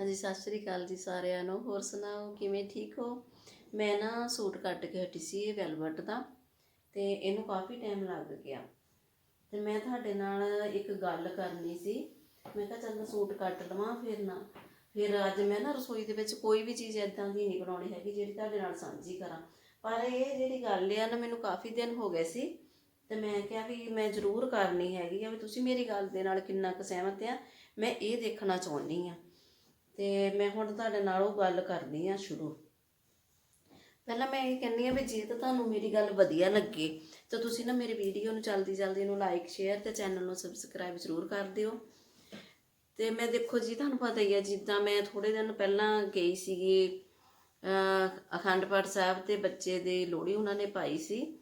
ਹਾਂਜੀ, ਸਤਿ ਸ਼੍ਰੀ ਅਕਾਲ ਜੀ ਸਾਰਿਆਂ ਨੂੰ। ਹੋਰ ਸੁਣਾਓ, ਕਿਵੇਂ ਠੀਕ ਹੋ? ਮੈਂ ਨਾ ਸੂਟ ਕੱਟ ਕੇ ਹਟੀ ਸੀ ਇਹ ਵੈਲਵਟ ਦਾ ਤੇ ਇਹਨੂੰ ਕਾਫੀ ਟਾਈਮ ਲੱਗ ਗਿਆ। ਤੇ ਮੈਂ ਤੁਹਾਡੇ ਨਾਲ ਇੱਕ ਗੱਲ ਕਰਨੀ ਸੀ। ਮੈਂ ਕਿਹਾ ਚੱਲ ਸੂਟ ਕੱਟ ਲਵਾਂ ਫਿਰ ਨਾ। ਫਿਰ ਅੱਜ ਮੈਂ ਨਾ ਰਸੋਈ ਦੇ ਵਿੱਚ ਕੋਈ ਵੀ ਚੀਜ਼ ਇਦਾਂ ਦੀ ਨਹੀਂ ਬਣਾਉਣੀ ਹੈਗੀ ਜਿਹੜੀ ਤੁਹਾਡੇ ਨਾਲ ਸਾਂਝੀ ਕਰਾਂ। ਪਰ ਇਹ ਜਿਹੜੀ ਗੱਲ ਆ ਨਾ, ਮੈਨੂੰ ਕਾਫੀ ਦਿਨ ਹੋ ਗਏ ਸੀ ਤੇ ਮੈਂ ਕਿਹਾ ਵੀ ਮੈਂ ਜ਼ਰੂਰ ਕਰਨੀ ਹੈਗੀ ਆ ਵੀ ਤੁਸੀਂ ਮੇਰੀ ਗੱਲ ਦੇ ਨਾਲ ਕਿੰਨਾ ਕੁ ਸਹਿਮਤ ਆ। ਮੈਂ ਇਹ ਦੇਖਣਾ ਚਾਹੁੰਦੀ ਆ। ਤੇ ਮੈਂ ਹੁਣ ਤੁਹਾਡੇ ਨਾਲ ਉਹ ਗੱਲ ਕਰਨੀ ਆ ਸ਼ੁਰੂ। ਪਹਿਲਾਂ ਮੈਂ ਇਹ ਕਹਿੰਦੀ ਆ ਵੀ ਜੇ ਤਾਂ ਤੁਹਾਨੂੰ ਮੇਰੀ ਗੱਲ ਵਧੀਆ ਲੱਗੇ, ਤਾਂ ਤੁਸੀਂ ਨਾ ਮੇਰੀ ਵੀਡੀਓ ਨੂੰ ਜਲਦੀ ਜਲਦੀ ਨੂੰ ਲਾਈਕ ਸ਼ੇਅਰ ਤੇ ਚੈਨਲ ਨੂੰ ਸਬਸਕ੍ਰਾਈਬ ਜ਼ਰੂਰ ਕਰ ਦਿਓ। ਤੇ ਮੈਂ ਦੇਖੋ ਜੀ, ਤੁਹਾਨੂੰ ਪਤਾ ਹੀ ਹੈ ਜਿੱਦਾਂ ਮੈਂ ਥੋੜੇ ਦਿਨ ਪਹਿਲਾਂ ਗਈ ਸੀਗੀ, ਅਹ ਅਖੰਡ ਪਾਠ ਸਾਹਿਬ ਤੇ ਬੱਚੇ ਦੇ ਲੋਹੜੀ ਉਹਨਾਂ ਨੇ ਪਾਈ ਸੀ।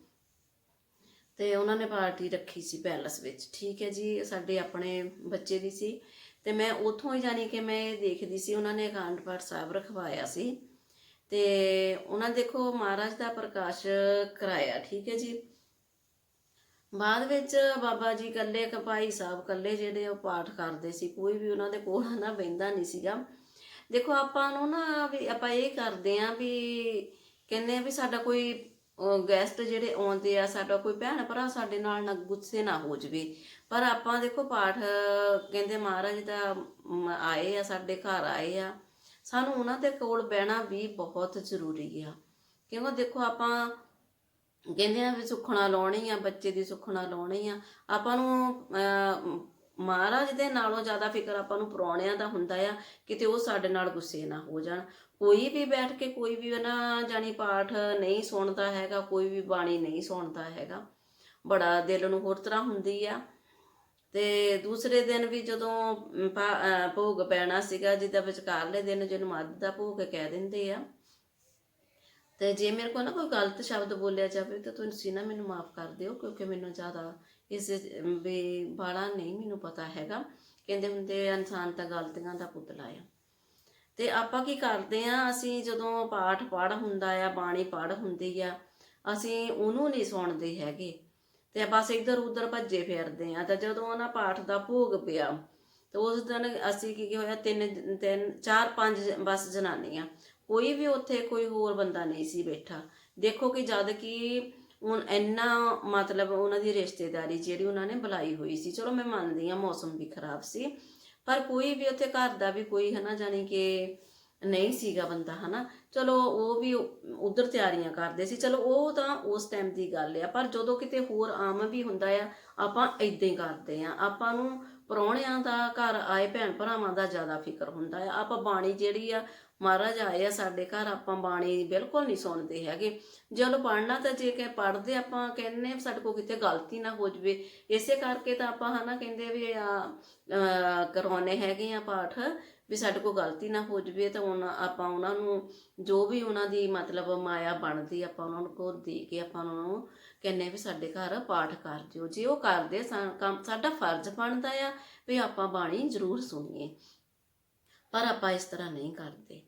ਤੇ ਉਹਨਾਂ ਨੇ ਪਾਰਟੀ ਰੱਖੀ ਸੀ ਪੈਲਸ ਵਿੱਚ। ਠੀਕ ਹੈ ਜੀ, ਸਾਡੇ ਆਪਣੇ ਬੱਚੇ ਦੀ ਸੀ। ਤੇ ਮੈਂ ਉਥੋਂ ਹੀ ਜਾਣੀ ਕਿ ਮੈਂ ਇਹ ਦੇਖਦੀ ਸੀ, ਉਹਨਾਂ ਨੇ ਅਖੰਡ ਪਾਠ ਸਾਹਿਬ ਰਖਵਾਇਆ ਸੀ। ਤੇ ਉਹਨਾਂ ਦੇਖੋ ਮਹਾਰਾਜ ਦਾ ਪ੍ਰਕਾਸ਼ ਕਰਾਇਆ, ਠੀਕ ਹੈ ਜੀ। ਬਾਅਦ ਵਿੱਚ ਬਾਬਾ ਜੀ ਇਕੱਲੇ ਇੱਕ ਭਾਈ ਸਾਹਿਬ ਇਕੱਲੇ ਜਿਹੜੇ ਉਹ ਪਾਠ ਕਰਦੇ ਸੀ, ਕੋਈ ਵੀ ਉਹਨਾਂ ਦੇ ਕੋਲ ਨਾ ਬਹਿੰਦਾ ਨਹੀਂ ਸੀਗਾ। ਦੇਖੋ ਆਪਾਂ ਨੂੰ ਨਾ ਵੀ ਆਪਾਂ ਇਹ ਕਰਦੇ ਆਂ ਵੀ ਕਹਿੰਦੇ ਆ ਵੀ ਸਾਡਾ ਕੋਈ ਗੈਸਟ ਜਿਹੜੇ ਆਉਂਦੇ ਆ ਸਾਡਾ ਕੋਈ ਭੈਣ ਭਰਾ ਸਾਡੇ ਨਾਲ ਨਾ ਗੁੱਸੇ ਨਾ ਹੋ ਜਵੇ। ਪਰ ਆਪਾਂ ਦੇਖੋ ਪਾਠ ਕਹਿੰਦੇ ਮਹਾਰਾਜ ਦਾ ਆਏ ਆ ਸਾਡੇ ਘਰ ਆਏ ਆ। ਸਾਨੂੰ ਉਹਨਾਂ ਦੇ ਕੋਲ ਬਹਿਣਾ ਵੀ ਬਹੁਤ ਜ਼ਰੂਰੀ ਆ। ਕਿਉਂਕਿ ਦੇਖੋ ਆਪਾਂ ਕਹਿੰਦੇ ਆ ਵੀ ਸੁੱਖਣਾ ਲਾਉਣੀ ਆ ਬੱਚੇ ਦੀ ਸੁੱਖਣਾ ਲਾਉਣੀ ਆ। ਆਪਾਂ ਨੂੰ ਅਹ, ਮਹਾਰਾਜ ਦੇ ਨਾਲੋਂ ਜ਼ਿਆਦਾ ਫਿਕਰ ਆਪਾਂ ਨੂੰ ਪ੍ਰਾਹੁਣਿਆਂ ਦਾ ਹੁੰਦਾ ਆ ਕਿਤੇ ਉਹ ਸਾਡੇ ਨਾਲ ਗੁੱਸੇ ਨਾ ਹੋ ਜਾਣ। ਕੋਈ ਵੀ ਬੈਠ ਕੇ ਕੋਈ ਵੀ ਨਾ ਜਾਣੀ ਪਾਠ ਨਹੀਂ ਸੁਣਦਾ ਹੈਗਾ ਕੋਈ ਵੀ ਬਾਣੀ ਨਹੀਂ ਸੁਣਦਾ ਹੈਗਾ ਬੜਾ ਦਿਲ ਨੂੰ ਹੋਰ ਤਰ੍ਹਾਂ ਹੁੰਦੀ ਆ। ਤੇ ਦੂਸਰੇ ਦਿਨ ਵੀ ਜਦੋਂ ਅਹ, ਭੋਗ ਪੈਣਾ ਸੀਗਾ ਜਿਹਦਾ ਵਿਚਕਾਰਲੇ ਦਿਨ ਜਿਹਨੂੰ ਮੱਧ ਦਾ ਭੋਗ ਕਹਿ ਦਿੰਦੇ ਆ। ਤੇ ਜੇ ਮੇਰੇ ਕੋਲ ਨਾ ਕੋਈ ਗਲਤ ਸ਼ਬਦ ਬੋਲਿਆ ਜਾਵੇ ਤਾਂ ਤੁਸੀਂ ਨਾ ਮੈਨੂੰ ਮਾਫ ਕਰ ਦਿਓ ਕਿਉਂਕਿ ਮੈਨੂੰ ਜ਼ਿਆਦਾ ਇਸ ਵੀ ਬਾਲਾ ਨਹੀਂ ਮੈਨੂੰ ਪਤਾ ਹੈਗਾ। ਕਹਿੰਦੇ ਹੁੰਦੇ ਇਨਸਾਨ ਤਾਂ ਗਲਤੀਆਂ ਦਾ ਪੁਤਲਾ ਆ। ਤੇ ਆਪਾਂ ਕੀ ਕਰਦੇ ਆ, ਅਸੀਂ ਜਦੋਂ ਪਾਠ ਪੜ ਹੁੰਦਾ ਆ, ਬਾਣੀ ਪੜ ਹੁੰਦੀ ਆ, ਅਸੀਂ ਉਹਨੂੰ ਨਹੀਂ ਸੁਣਦੇ ਹੈਗੇ। ਤੇ ਬਸ ਇੱਧਰ ਉੱਧਰ ਭੱਜੇ ਫਿਰਦੇ ਆ। ਤਾਂ ਜਦੋਂ ਉਹਨਾਂ ਪਾਠ ਦਾ ਭੋਗ ਪਿਆ, ਤੇ ਉਸ ਦਿਨ ਅਸੀਂ ਕੀ ਕੀ ਹੋਇਆ, ਤਿੰਨ ਤਿੰਨ ਚਾਰ ਪੰਜ ਬਸ ਜਨਾਨੀਆਂ, ਕੋਈ ਵੀ ਉੱਥੇ ਕੋਈ ਹੋਰ ਬੰਦਾ ਨਹੀਂ ਸੀ ਬੈਠਾ। ਦੇਖੋ ਕਿ ਜਦ ਕਿ ਹੁਣ ਇੰਨਾ ਮਤਲਬ ਉਹਨਾਂ ਦੀ ਰਿਸ਼ਤੇਦਾਰੀ ਜਿਹੜੀ ਉਹਨਾਂ ਨੇ ਬੁਲਾਈ ਹੋਈ ਸੀ, ਚਲੋ ਮੈਂ ਮੰਨਦੀ ਆ ਮੌਸਮ ਵੀ ਖਰਾਬ ਸੀ, ਪਰ ਕੋਈ ਵੀ ਉੱਥੇ ਘਰ ਦਾ ਵੀ ਕੋਈ ਹਨਾ ਜਾਣੀ ਕਿ ਨਹੀਂ ਸੀਗਾ ਬੰਦਾ ਹਨਾ, ਚਲੋ ਉਹ ਵੀ ਉਧਰ ਤਿਆਰੀਆਂ ਕਰਦੇ ਸੀ, ਚਲੋ ਉਹ ਤਾਂ ਉਸ ਟਾਈਮ ਦੀ ਗੱਲ ਆ, ਪਰ ਜਦੋਂ ਕਿਤੇ ਹੋਰ ਆਮ ਵੀ ਹੁੰਦਾ ਆ, ਆਪਾਂ ਇਦਾਂ ਹੀ ਕਰਦੇ ਆ, ਆਪਾਂ ਨੂੰ ਪ੍ਰਾਹੁਣਿਆਂ ਦਾ ਘਰ ਆਏ ਭੈਣ ਭਰਾਵਾਂ ਦਾ ਜ਼ਿਆਦਾ ਫਿਕਰ ਹੁੰਦਾ ਆ। ਆਪਾਂ ਬਾਣੀ ਜਿਹੜੀ ਆ ਮਹਾਰਾਜ ਆਏ ਆ ਸਾਡੇ ਘਰ ਆਪਾਂ ਬਾਣੀ ਬਿਲਕੁਲ ਨਹੀਂ ਸੁਣਦੇ ਹੈਗੇ। ਜਦੋਂ ਪੜਨਾ ਤਾਂ ਜੇ ਕਿ ਪੜਦੇ ਆਪਾਂ ਕਹਿੰਨੇ ਸਾਡੇ ਕੋਲ ਕਿਤੇ ਗਲਤੀ ਨਾ ਹੋ ਜਵੇ। ਇਸੇ ਕਰਕੇ ਤਾਂ ਆਪਾਂ ਹਨਾ ਕਹਿੰਦੇ ਵੀ ਆ ਅਹ, ਕਰਾਉਣੇ ਹੈਗੇ ਆ ਪਾਠ। ਵੀ ਸਾਡੇ ਕੋਲ ਗਲਤੀ ਨਾ ਹੋ ਜਵੇ ਤਾਂ ਉਹਨਾਂ ਆਪਾਂ ਉਹਨਾਂ ਨੂੰ ਜੋ ਵੀ ਉਹਨਾਂ ਦੀ ਮਤਲਬ ਮਾਇਆ ਬਣਦੀ ਆਪਾਂ ਉਹਨਾਂ ਨੂੰ ਕੋ ਦੇ ਕੇ ਆਪਾਂ ਉਹਨਾਂ ਨੂੰ ਕਹਿੰਨੇ ਵੀ ਸਾਡੇ ਘਰ ਪਾਠ ਕਰ ਦਿਓ। ਜੇ ਉਹ ਕਰਦੇ ਕੰਮ ਸਾਡਾ ਫਰਜ਼ ਬਣਦਾ ਆ ਵੀ ਆਪਾਂ ਬਾਣੀ ਜ਼ਰੂਰ ਸੁਣੀਏ। ਪਰ ਆਪਾਂ ਇਸ ਤਰ੍ਹਾਂ ਨਹੀਂ ਕਰਦੇ।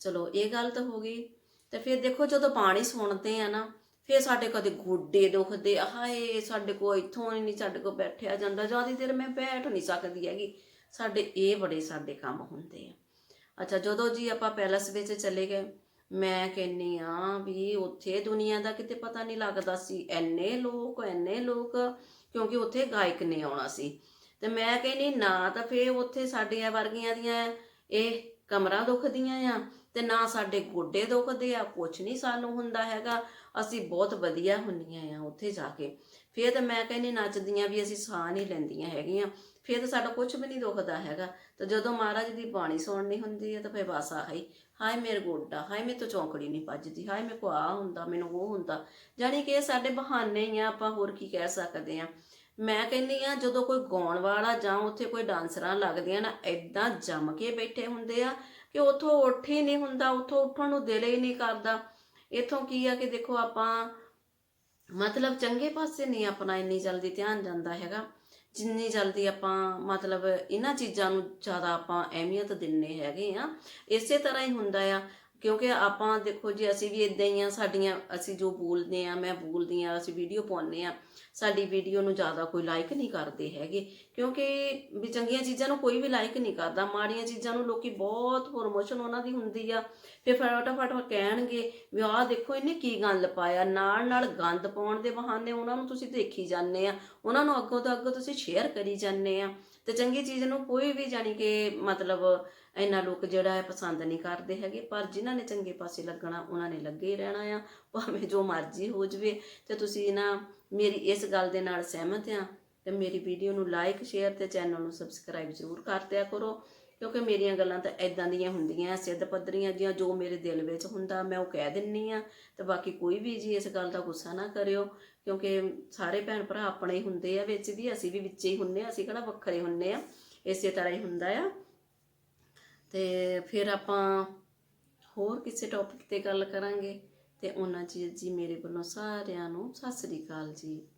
ਚਲੋ ਇਹ ਗੱਲ ਤਾਂ ਹੋ ਗਈ। ਤੇ ਫਿਰ ਦੇਖੋ ਜਦੋਂ ਬਾਣੀ ਸੁਣਦੇ ਆ ਨਾ ਫਿਰ ਸਾਡੇ ਕਦੇ ਗੋਡੇ ਦੁਖਦੇ ਆ, ਹਾਏ ਸਾਡੇ ਕੋ ਇੱਥੋਂ ਹੀ ਨਹੀਂ ਸਾਡੇ ਕੋ ਬੈਠਿਆ ਜਾਂਦਾ ਜ਼ਿਆਦਾ ਦੇਰ ਮੈਂ ਬੈਠ ਨਹੀਂ ਸਕਦੀ ਹੈਗੀ। ਸਾਡੇ ਇਹ ਬੜੇ ਸਾਡੇ ਕੰਮ ਹੁੰਦੇ ਆ। ਅੱਛਾ, ਜਦੋਂ ਜੀ ਆਪਾਂ ਪੈਲਸ ਵਿੱਚ ਚਲੇ ਗਏ, ਮੈਂ ਕਹਿੰਨੀ ਆ ਵੀ ਉੱਥੇ ਦੁਨੀਆ ਦਾ ਕਿਤੇ ਪਤਾ ਨਹੀਂ ਲੱਗਦਾ ਸੀ ਐਨੇ ਲੋਕ ਐਨੇ ਲੋਕ, ਕਿਉਂਕਿ ਉੱਥੇ ਗਾਇਕ ਨੇ ਆਉਣਾ ਸੀ। ਤੇ ਮੈਂ ਕਹਿੰਨੀ, ਨਾ ਤਾਂ ਫੇਰ ਉੱਥੇ ਸਾਡੀਆਂ ਵਰਗੀਆਂ ਦੀਆਂ ਇਹ ਕਮਰਾਂ ਦੁਖਦੀਆਂ ਆ ਤੇ ਨਾ ਸਾਡੇ ਗੋਡੇ ਦੁਖਦੇ ਆ, ਕੁਛ ਨਹੀਂ ਸਾਨੂੰ ਹੁੰਦਾ ਹੈਗਾ। ਅਸੀਂ ਬਹੁਤ ਵਧੀਆ ਹੁੰਦੀਆਂ ਆ ਉੱਥੇ ਜਾ ਕੇ। ਫੇਰ ਤਾਂ ਮੈਂ ਕਹਿੰਨੀ, ਨੱਚਦੀਆਂ ਵੀ ਅਸੀਂ ਸਾਹ ਨਹੀਂ ਲੈਂਦੀਆਂ ਹੈਗੀਆਂ। ਫੇਰ ਤਾਂ ਸਾਡਾ ਕੁਝ ਵੀ ਨਹੀਂ ਦੁਖਦਾ ਹੈਗਾ। ਤੇ ਜਦੋਂ ਮਹਾਰਾਜ ਦੀ ਬਾਣੀ ਸੁਣਨੀ ਹੁੰਦੀ ਹੈ ਤਾਂ ਫੇਰ ਬਸ ਆਹੀ, ਹਾਏ ਮੇਰੇ ਗੋਡਾ, ਹਾਏ ਮੇਰੇ ਤੋਂ ਚੌਂਕੜੀ ਨਹੀਂ ਭੱਜਦੀ, ਹਾਏ ਮੇਰੇ ਕੋ ਆ ਹੁੰਦਾ, ਮੈਨੂੰ ਉਹ ਹੁੰਦਾ। ਜਾਣੀ ਕਿ ਇਹ ਸਾਡੇ ਬਹਾਨੇ ਹੀ ਆ, ਆਪਾਂ ਹੋਰ ਕੀ ਕਹਿ ਸਕਦੇ ਆ। ਮੈਂ ਕਹਿੰਦੀ ਆ, ਜਦੋਂ ਕੋਈ ਗਾਉਣ ਵਾਲਾ ਜਾਂ ਉੱਥੇ ਕੋਈ ਡਾਂਸਰਾਂ ਲੱਗਦੀਆਂ ਨਾ ਐਦਾਂ ਜੰਮ ਕੇ ਬੈਠੇ ਹੁੰਦੇ ਆ ਕਿ ਉਥੋਂ ਉੱਠ ਹੀ ਨਹੀਂ ਹੁੰਦਾ, ਉਥੋਂ ਉੱਠਣ ਨੂੰ ਦਿਲ ਹੀ ਨਹੀਂ ਕਰਦਾ। ਇਥੋਂ ਕੀ ਆ ਕਿ ਦੇਖੋ ਆਪਾਂ ਮਤਲਬ ਚੰਗੇ ਪਾਸੇ ਨਹੀਂ ਆਪਣਾ ਇੰਨੀ ਜਲਦੀ ਧਿਆਨ ਜਾਂਦਾ ਹੈਗਾ। ਜਿੰਨੀ ਜਲਦੀ ਆਪਾਂ ਮਤਲਬ ਇਹਨਾਂ ਚੀਜ਼ਾਂ ਨੂੰ ਜ਼ਿਆਦਾ ਆਪਾਂ ਅਹਿਮੀਅਤ ਦਿੰਨੇ ਹੈਗੇ ਆ, ਇਸੇ ਤਰ੍ਹਾਂ ਹੀ ਹੁੰਦਾ ਆ। ਕਿਉਂਕਿ ਆਪਾਂ ਦੇਖੋ ਜੀ, ਅਸੀਂ ਵੀ ਇਦਾਂ ਹੀ ਆ, ਸਾਡੀਆਂ, ਅਸੀਂ ਜੋ ਬੋਲਦੇ ਆ, ਮੈਂ ਬੋਲਦੀ ਆ, ਅਸੀਂ ਵੀਡੀਓ ਪਾਉਂਦੇ ਆ, ਸਾਡੀ ਵੀਡੀਓ ਨੂੰ ਜ਼ਿਆਦਾ ਕੋਈ ਲਾਈਕ ਨਹੀਂ ਕਰਦੇ ਹੈਗੇ। ਕਿਉਂਕਿ ਵੀ ਚੰਗੀਆਂ ਚੀਜ਼ਾਂ ਨੂੰ ਕੋਈ ਵੀ ਲਾਈਕ ਨਹੀਂ ਕਰਦਾ, ਮਾੜੀਆਂ ਚੀਜ਼ਾਂ ਨੂੰ ਲੋਕੀ ਬਹੁਤ ਪ੍ਰਮੋਸ਼ਨ ਉਹਨਾਂ ਦੀ ਹੁੰਦੀ ਆ। ਫਿਰ ਫਟਾਫਟ ਕਹਿਣਗੇ ਵੀ ਆਹ ਦੇਖੋ, ਇਹਨੇ ਕੀ ਗੰਦ ਪਾਇਆ, ਨਾਲ ਨਾਲ ਗੰਦ ਪਾਉਣ ਦੇ ਬਹਾਨੇ ਉਹਨਾਂ ਨੂੰ ਤੁਸੀਂ ਦੇਖੀ ਜਾਂਦੇ ਆ, ਉਹਨਾਂ ਨੂੰ ਅੱਗੋਂ ਤੋਂ ਅੱਗੋਂ ਤੁਸੀਂ ਸ਼ੇਅਰ ਕਰੀ ਜਾਂਦੇ ਆ। ਤੇ ਚੰਗੀ ਚੀਜ਼ ਨੂੰ ਕੋਈ ਵੀ ਜਾਣੀ ਕਿ ਮਤਲਬ ਇੰਨਾ ਲੋਕ ਜਿਹੜਾ ਹੈ ਪਸੰਦ ਨਹੀਂ ਕਰਦੇ ਹੈਗੇ, ਪਰ ਜਿਨ੍ਹਾਂ ਨੇ ਚੰਗੇ ਪਾਸੇ ਲੱਗਣਾ, ਉਹਨਾਂ ਨੇ ਲੱਗੇ ਹੀ ਰਹਿਣਾ ਆ, ਭਾਵੇਂ ਜੋ ਮਰਜ਼ੀ ਹੋ ਜਵੇ। ਤੇ ਤੁਸੀਂ ਨਾ ਮੇਰੀ ਇਸ ਗੱਲ ਦੇ ਨਾਲ ਸਹਿਮਤ ਆ ਤੇ ਮੇਰੀ ਵੀਡੀਓ ਨੂੰ ਲਾਈਕ ਸ਼ੇਅਰ ਤੇ ਚੈਨਲ ਨੂੰ ਸਬਸਕ੍ਰਾਈਬ ਜ਼ਰੂਰ ਕਰ ਦਿਆ ਕਰੋ, ਕਿਉਂਕਿ ਮੇਰੀਆਂ ਗੱਲਾਂ ਤਾਂ ਐਦਾਂ ਦੀਆਂ ਹੁੰਦੀਆਂ, ਸਿੱਧ ਪੱਧਰੀਆਂ ਜੀਆਂ ਜੋ ਮੇਰੇ ਦਿਲ ਵਿੱਚ ਹੁੰਦਾ, ਮੈਂ ਉਹ ਕਹਿ ਦਿੰਨੀ ਆ। ਤੇ ਬਾਕੀ ਕੋਈ ਵੀ ਜੀ ਇਸ ਗੱਲ ਦਾ ਗੁੱਸਾ ਨਾ ਕਰਿਓ, ਕਿਉਂਕਿ ਸਾਰੇ ਭੈਣ ਭਰਾ ਆਪਣੇ ਹੀ ਹੁੰਦੇ ਆ ਵਿੱਚ ਵੀ, ਅਸੀਂ ਵੀ ਵਿੱਚੇ ਹੀ ਹੁੰਨੇ ਆ, ਅਸੀਂ ਕਿਹੜਾ ਵੱਖਰੇ ਹੁੰਨੇ ਆ, ਇਸੇ ਤਰ੍ਹਾਂ ਹੀ ਹੁੰਦਾ ਆ। ਤੇ ਫਿਰ ਆਪਾਂ ਹੋਰ ਕਿਸੇ ਟੌਪਿਕ ਤੇ ਗੱਲ ਕਰਾਂਗੇ, ਤੇ ਉਹਨਾਂ ਚੀਜ਼ ਜੀ ਮੇਰੇ ਵੱਲੋਂ ਸਾਰਿਆਂ ਨੂੰ ਸਤਿ ਸ੍ਰੀ ਅਕਾਲ ਜੀ।